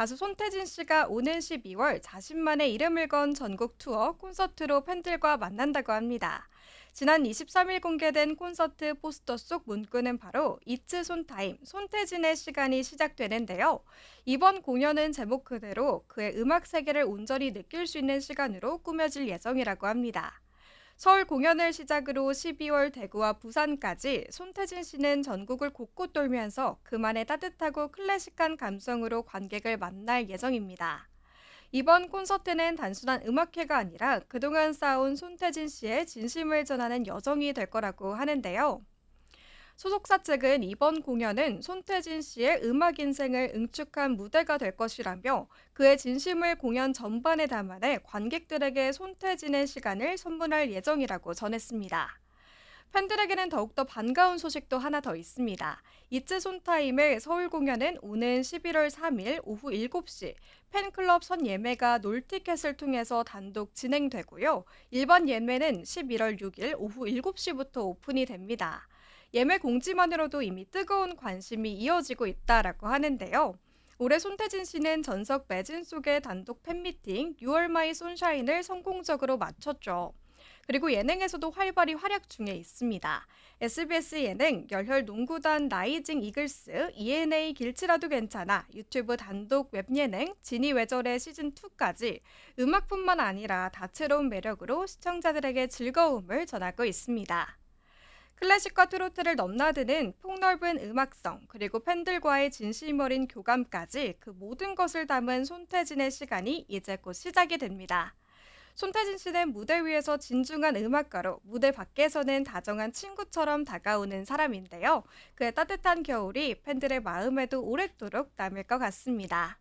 가수 손태진 씨가 오는 12월 자신만의 이름을 건 전국 투어 콘서트로 팬들과 만난다고 합니다. 지난 23일 공개된 콘서트 포스터 속 문구는 바로 이츠 손타임, 손태진의 시간이 시작되는데요. 이번 공연은 제목 그대로 그의 음악 세계를 온전히 느낄 수 있는 시간으로 꾸며질 예정이라고 합니다. 서울 공연을 시작으로 12월 대구와 부산까지 손태진 씨는 전국을 곳곳 돌면서 그만의 따뜻하고 클래식한 감성으로 관객을 만날 예정입니다. 이번 콘서트는 단순한 음악회가 아니라 그동안 쌓아온 손태진 씨의 진심을 전하는 여정이 될 거라고 하는데요. 소속사 측은 이번 공연은 손태진 씨의 음악 인생을 응축한 무대가 될 것이라며 그의 진심을 공연 전반에 담아내 관객들에게 손태진의 시간을 선물할 예정이라고 전했습니다. 팬들에게는 더욱더 반가운 소식도 하나 더 있습니다. 이츠 손타임의 서울 공연은 오는 11월 3일 오후 7시 팬클럽 선 예매가 놀티켓을 통해서 단독 진행되고요. 일반 예매는 11월 6일 오후 7시부터 오픈이 됩니다. 예매 공지만으로도 이미 뜨거운 관심이 이어지고 있다라고 하는데요. 올해 손태진 씨는 전석 매진 속의 단독 팬미팅 6월 마이 손샤인을 성공적으로 마쳤죠. 그리고 예능에서도 활발히 활약 중에 있습니다. SBS 예능 열혈 농구단 라이징 이글스, ENA 길치라도 괜찮아, 유튜브 단독 웹 예능 지니 외절의 시즌 2까지 음악뿐만 아니라 다채로운 매력으로 시청자들에게 즐거움을 전하고 있습니다. 클래식과 트로트를 넘나드는 폭넓은 음악성, 그리고 팬들과의 진심 어린 교감까지 그 모든 것을 담은 손태진의 시간이 이제 곧 시작이 됩니다. 손태진 씨는 무대 위에서 진중한 음악가로 무대 밖에서는 다정한 친구처럼 다가오는 사람인데요. 그의 따뜻한 겨울이 팬들의 마음에도 오랫도록 남을 것 같습니다.